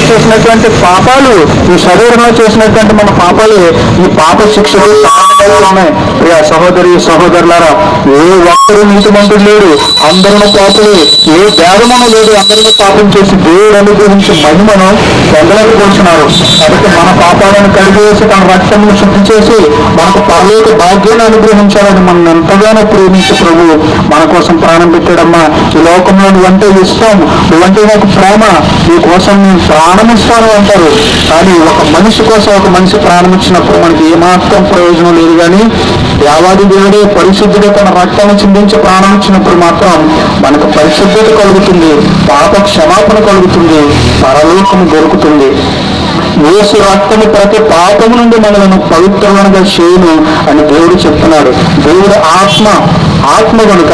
చేసినటువంటి పాపాలు ఈ శరీరంలో చేసినటువంటి మన పాపాలు ఈ పాప శిక్షలు ఉన్నాయి ప్రియ సహోదరి సహోదరులారా ఏ ఒక్కరు నీతిమంతుడు లేడు అందరూ పాపలే ఏ భేదమును లేదు అందరినీ పాపం చేసి దేవుడు అనుగ్రహించి మహిమను పొందలేకపోతున్నారు కాబట్టి మన పాపాలను కడిగేసి తన రక్తమును శుద్ధి చేసి మనకు పరలోక భాగ్యాన్ని అనుగ్రహించాలని మనం ఎంతగానో ప్రేమించి ప్రభు మన కోసం ప్రాణం పెట్టాడమ్మా. ఈ లోకంలో నువ్వంటే ఇష్టం నువ్వంటే నాకు ప్రేమ. నీ కోసం నేను ప్రాణం ఇస్తాను అంటారు. కానీ ఒక మనిషి కోసం ఒక మనిషి ప్రాణం ఇచ్చినప్పుడు మనకి ఏమాత్రం ప్రయోజనం లేదు. కానీ దేవాది దేవుడే పరిశుద్ధుడే తన రక్తాన్ని చిందించి ప్రాణం ఇచ్చినప్పుడు మాత్రం మనకు పరిశుద్ధత కలుగుతుంది పాప క్షమాపణ కలుగుతుంది పరలోకము దొరుకుతుంది. వేసు రక్తము ప్రతి పాపము నుండి మనలను పవిత్రముగా చేయను అని దేవుడు చెప్తున్నాడు. దేవుడు ఆత్మ ఆత్మ కనుక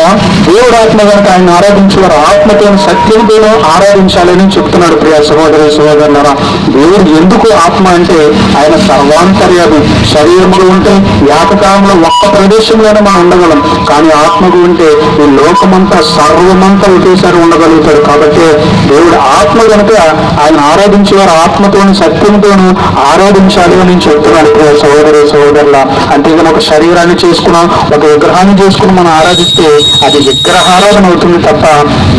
దేవుడు ఆత్మ కనుక ఆయన ఆరాధించేవారు ఆత్మతో సత్యంతోనూ ఆరాధించాలని చెప్తున్నాడు ప్రియా సహోదరి సహోదరులరా. దేవుడు ఎందుకు ఆత్మ అంటే ఆయన సర్వాంతర్యామి శరీరములు ఉంటే వ్యాపకాలంలో ఒక్క ప్రదేశంలోనే మనం ఉండగలం. కానీ ఆత్మకు ఉంటే ఈ లోకమంతా సర్వమంతా ఒకేసారి ఉండగలుగుతాడు. కాబట్టి దేవుడు ఆత్మ కనుక ఆయన ఆరాధించేవారు ఆత్మతోని సత్యంతోను ఆరాధించాలి అని చెప్తున్నాడు ప్రియా సహోదరి సహోదరుల అంతేగాని ఒక శరీరాన్ని చేసుకున్నాం ఒక విగ్రహాన్ని చేసుకుని మనం ఆరాధిస్తే అది విగ్రహారాధన అవుతుంది తప్ప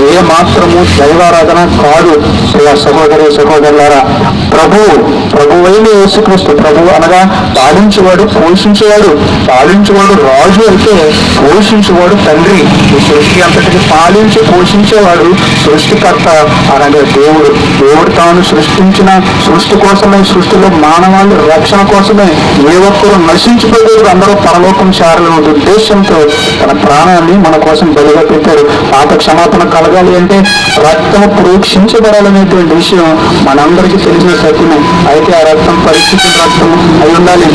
ఏ మాత్రము దైవారాధన కాదు. ప్రియ సహోదరి సహోదరులారా ప్రభు ప్రభు అయిన యేసుక్రీస్తు ప్రభు అనగా పాలించేవాడు పోషించేవాడు పాలించేవాడు రాజు అయితే పోషించేవాడు తండ్రి. ఈ సృష్టి అంతటికి పాలించి పోషించేవాడు సృష్టికర్త అనగా దేవుడు. దేవుడు తాను సృష్టించిన సృష్టి కోసమే సృష్టిలో మానవాళి రక్షణ కోసమే ఏ ఒక్కరు నశించిపోయేది అందరూ పరలోకం చేరాలనే ఉద్దేశంతో తన ప్రాణాన్ని మన కోసం బలిగా పెట్టారు. పాప క్షమాపణ కలగాలి అంటే రక్తం ప్రోక్షించబడాలనేటువంటి విషయం మనందరికీ తెలిసిన సత్యమే. అయితే ఆ రక్తం పరిశుద్ధ రక్తం అయి ఉండాలి.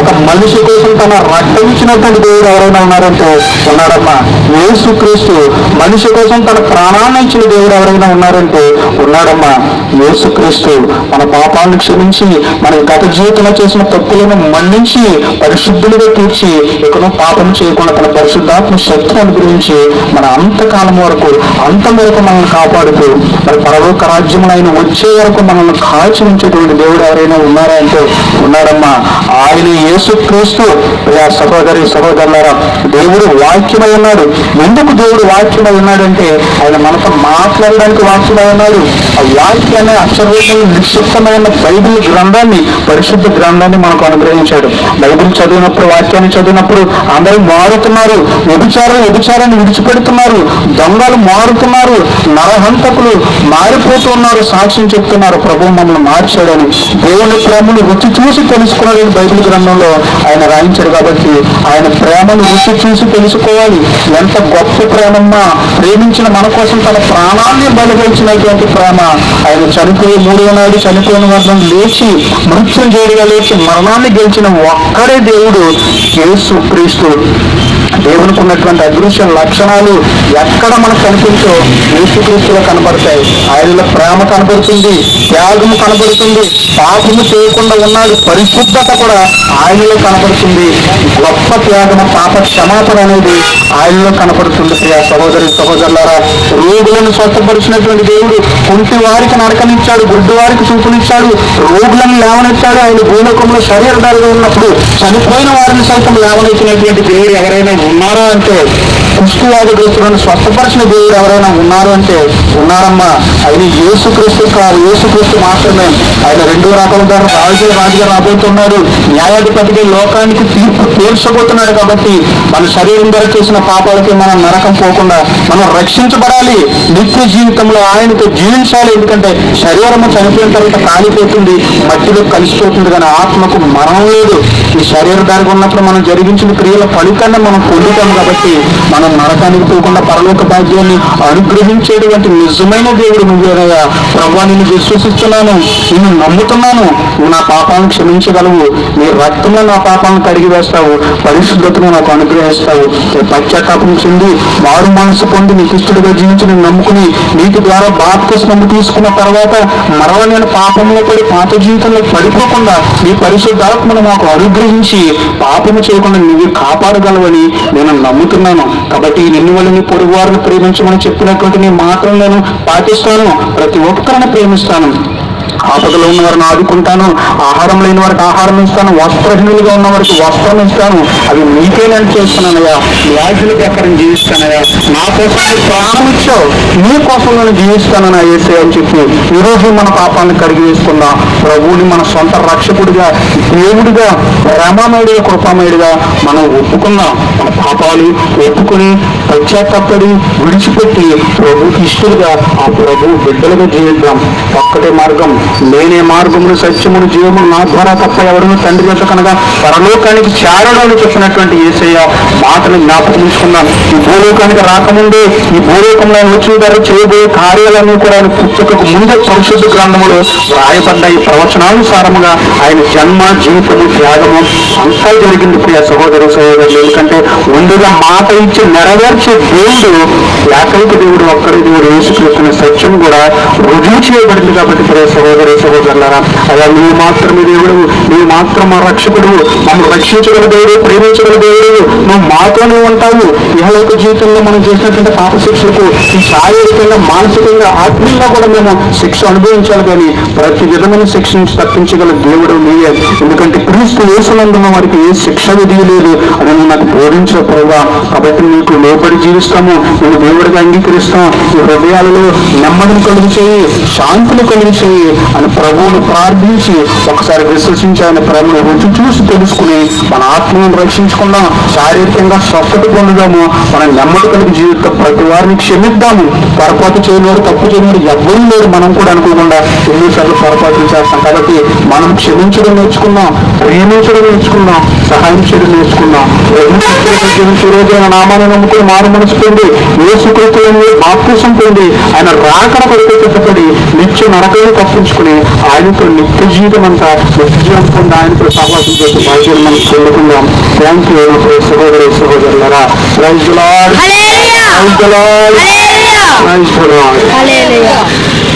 ఒక మనిషి కోసం తన రక్తం ఇచ్చినటువంటి దేవుడు ఎవరైనా ఉన్నారంటే ఉన్నాడమ్మా యేసు క్రీస్తు మనిషి కోసం తన ప్రాణాన్ని ఇచ్చిన దేవుడు ఎవరైనా ఉన్నారంటే ఉన్నాడమ్మా యేసు క్రీస్తు మన పాపాలను క్షమించి మన గత జీవితంలో చేసిన తప్పులను మన్నించి పరిశుద్ధులుగా తీర్చి ఇక్కడ పాపం చేయకుండా తన పరిశుద్ధాత్మ శక్తి అనుగ్రహించి మన అంతకాలం వరకు అంత వరకు మనల్ని కాపాడుతూ మరి పరలోక రాజ్యములు అయిన వచ్చే వరకు మనల్ని కాల్చి ఉంచేటువంటి దేవుడు ఎవరైనా ఉన్నారా అంటే ఉన్నాడమ్మా. ఆయన యేసు క్రీస్తు. ప్రియా సహోదరి సహోదరులారా దేవుడు వాక్యమై ఉన్నాడు. ఎందుకు దేవుడు వాక్యమై ఉన్నాడంటే ఆయన మనతో మాట్లాడడానికి వాక్యమై ఉన్నాడు. ఆ వాక్యాన్ని అక్షరూపంలో నిక్షిప్తమైన బైబిల్ గ్రంథాన్ని పరిశుద్ధ గ్రంథాన్ని మనకు అనుగ్రహించాడు. బైబిల్ చదివినప్పుడు వాక్యాన్ని చదివినప్పుడు అందరూ మారుతున్నారు. వ్యభిచారం వ్యభిచారాన్ని విడిచిపెడుతున్నారు. దొంగలు మారుతున్నారు. నరహంతకులు మారిపోతున్నారు. సాక్ష్యం చెప్తున్నారు. ప్రభు మమ్మల్ని మార్చాడని దేవుని ప్రేమను రుచి చూసి తెలుసుకోవాలి బైబిల్ గ్రంథంలో ఆయన రాయించాడు కాబట్టి ఆయన ప్రేమను రుచి చూసి తెలుసుకోవాలి. ఎంత గొప్ప ప్రేమమ్మా. ప్రేమించిన మన కోసం తన ప్రాణాన్ని బలపరిచినటువంటి ప్రేమ. ఆయన చనిపోయి మూడవ నాడు చనిపోయిన వర్గం లేచి మృత్యుంజయుడిగా లేచి మరణాన్ని గెలిచిన ఒక్కడే దేవుడు యేసు క్రీస్తు దేవునికి ఉన్నటువంటి అదృశ్య లక్షణాలు ఎక్కడ మనకు కనిపించో యేసుక్రీస్తులో కనబడతాయి. ఆయనలో ప్రేమ కనబడుతుంది త్యాగము కనబడుతుంది పాపము చేయకుండా ఉన్నాడు పరిశుద్ధత కూడా ఆయనలో కనబడుతుంది. గొప్ప త్యాగము పాప క్షమాపణ అనేది ఆయనలో కనబడుతుంది ప్రియా సహోదరి సహోదరులారా. రోగులను స్వస్థపరిచినటువంటి దేవుడు కుంటి వారికి నరకనిచ్చాడు గుడ్డు వారికి చూపునిచ్చాడు రోగులను లేవనెత్తాడు. ఆయన భూలోకంలో శరీరదారుగా ఉన్నప్పుడు చనిపోయిన వారిని సైతం లేవనెత్తినటువంటి దేవుడు ఎవరైనా ఉన్నారా అంటే కుష్ఠవ్యాధిగ్రస్తులను స్వస్థపరిచిన దేవుడు ఎవరైనా ఉన్నారు అంటే ఉన్నారమ్మా. ఆయన యేసుక్రీస్తు కాదు. యేసుక్రీస్తు మాత్రమే. ఆయన రెండు రకాలుగా రాజుగా రాజుగా రాబోతున్నాడు. న్యాయాధిపతికి లోకానికి తీర్పు తీర్చబోతున్నాడు కాబట్టి మన శరీరం ద్వారా చేసిన పాపాలకి మనం నరకం పోకుండా మనం రక్షించబడాలి. నిత్య జీవితంలో ఆయనతో జీవించాలి. ఎందుకంటే శరీరము చనిపోయిన తర్వాత కాలిపోతుంది. మట్టిలో కలిసిపోతుంది కానీ ఆత్మకు మరణం లేదు. ఈ శరీర దానికి ఉన్నప్పుడు మనం జరిగించిన క్రియల ఫలితాన్ని మనం పొందుతాం కాబట్టి మనం నరకానికి పోకుండా పరలోక భాగ్యాన్ని అనుగ్రహించేటువంటి నిజమైన దేవుడు నువ్వేనయ్యా ప్రభా నిన్ను విశ్వసిస్తున్నాను నిన్ను నమ్ముతున్నాను. నువ్వు నా పాపాలను క్షమించగలవు. నీ రక్తంలో నా పాపాలను కడిగి వేస్తావు. పరిశుద్ధతను నాకు అనుగ్రహిస్తావు. నేను పశ్చాత్తాపం చెంది మారు మనసు పొంది నీకు ఇష్టడుగా జీవించి నేను నమ్ముకుని నీటి ద్వారా బాప్తిస్మము తీసుకున్న తర్వాత మరవ నేను పాపంలో పడి పాత జీవితంలో పడిపోకుండా నీ పరిశుద్ధాత్మను మాకు అనుగ్రహించి పాపము చేయకుండా నీవు కాపాడగలవని నేను నమ్ముతున్నాను. కాబట్టి నిన్ను వల్ల పొరుగు వారిని ప్రేమించమని చెప్పినటువంటి నేను మాత్రం నేను పాటిస్తాను. ప్రతి ఒక్కరిని ప్రేమిస్తాను. ఆపదలో ఉన్న వారిని ఆదుకుంటాను ఆహారం లేని వారికి ఆహారం ఇస్తాను వస్త్రహీనులుగా ఉన్న వారికి వస్త్రం ఇస్తాను. అవి నీకే నేను చేస్తున్నానయ్యా. మీ ఆశల ప్రకారం జీవిస్తానయ్యా. నా కోసం నువ్వు ప్రాణం ఇచ్చావు. నీ కోసం నేను జీవిస్తానని ఏసే అని చెప్పి ఈ రోజు మన పాపాన్ని కడిగి వేసుకుందాం ప్రభువుని మన సొంత రక్షకుడిగా దేవుడిగా ప్రేమమేడిగా కృపామేడిగా మనం ఒప్పుకుందాం. మన పాపాలు ఒప్పుకుని పశ్చాత్తపడి విడిచిపెట్టి ప్రభు ఇష్టలుగా ఆ ప్రభు బిడ్డలుగా జీవిద్దాం. ఒక్కటే మార్గం. నేనే మార్గమును సత్యమును జీవమును నా ద్వారా తప్ప ఎవరిని తండ్రి చేత కనుక పరలోకానికి చేరడానికి చెప్పినటువంటి ఏసయ్య మాటను జ్ఞాపకం ఉంచుకుందాం ఈ భూలోకానికి రాకముందే ఈ భూలోకంలో ఆయన వచ్చిన ద్వారా చేయబోయే కార్యాలన్నీ కూడా ఆయన పుస్తకకు ముందే పరిశుద్ధ గ్రంథములో రాయబడ్డ ఈ ప్రవచనానుసారముగా ఆయన జన్మ జీవితము త్యాగము అంతా జరిగింది. ప్రియ సహోదరి సహోదరులు ఎందుకంటే ముందుగా మాట ఇచ్చి నెరవేర్చ దేవుడు ఏకైక దేవుడు ఒక్కడే దేవుడు యేసుక్రీస్తున్న సత్యం కూడా రుజువు చేయబడింది కాబట్టి ప్రియ సహోదరి సహోదరులారా. అలా నువ్వు మాత్రమే దేవుడు నువ్వు మాత్రం మా రక్షకుడు మమ్మల్ని రక్షించగల దేవుడు ప్రేమించగల దేవుడు నువ్వు మాతోనే ఉంటావు. ఇహలోక జీవితంలో మనం చేసినటువంటి పాప శిక్షలకు ఈ శారీరకంగా మానసికంగా ఆత్మీయంగా కూడా మేము శిక్ష అనుభవించాలి కానీ ప్రతి విధమైన శిక్ష నుంచి తప్పించగల దేవుడు నీయే ఎందుకంటే క్రీస్తు వేసులందున్న వారికి ఏ శిక్ష విధి లేదు అని నాకు బోధించిన ప్రభావ కాబట్టి నీకు లోబడి జీవిస్తాము. నేను దేవుడికి అంగీకరిస్తాం. ఈ హృదయాలలో నెమ్మదిని కలుగు చేయి శాంతిని కలుగు చేయి అని ప్రభువును ప్రార్థించి ఒకసారి విశ్వసించి ఆయన ప్రేమను రుచి చూసి తెలుసుకుని మన ఆత్మను రక్షించుకుందాం. శారీరకంగా స్వస్థత పొందుదాము మన నెమ్మది కలిగి జీవితం ప్రతి వారిని క్షమిద్దాము. పొరపాటు చేయలేరు తప్పు చేయలేరు ఎవ్వరూ లేరు. మనం కూడా అనుకోకుండా ఎన్నోసార్లు పొరపాటు చేస్తాం కాబట్టి మనం క్షమించడం నేర్చుకున్నాం ప్రేమించడం నేర్చుకున్నాం సహాయం చేయడం నేర్చుకున్నాం. రోజైన నామాన్ని నమ్ముకుని మారు మనసు పొంది ఏసుకృతులని బాప్తిసం పొంది ఆయన రాకడ చెప్పబడి నిత్య నరకలను తప్పించుకుని ఆయనతో నిత్య జీవితం అంతా నిత్య జీవం పొంది ఆయనతో సహవాసం చేసే భాగ్యం మనం పొందుకుందాం థ్యాంక్ యూ సహోదరి సహోదరులరా. Praise praise praise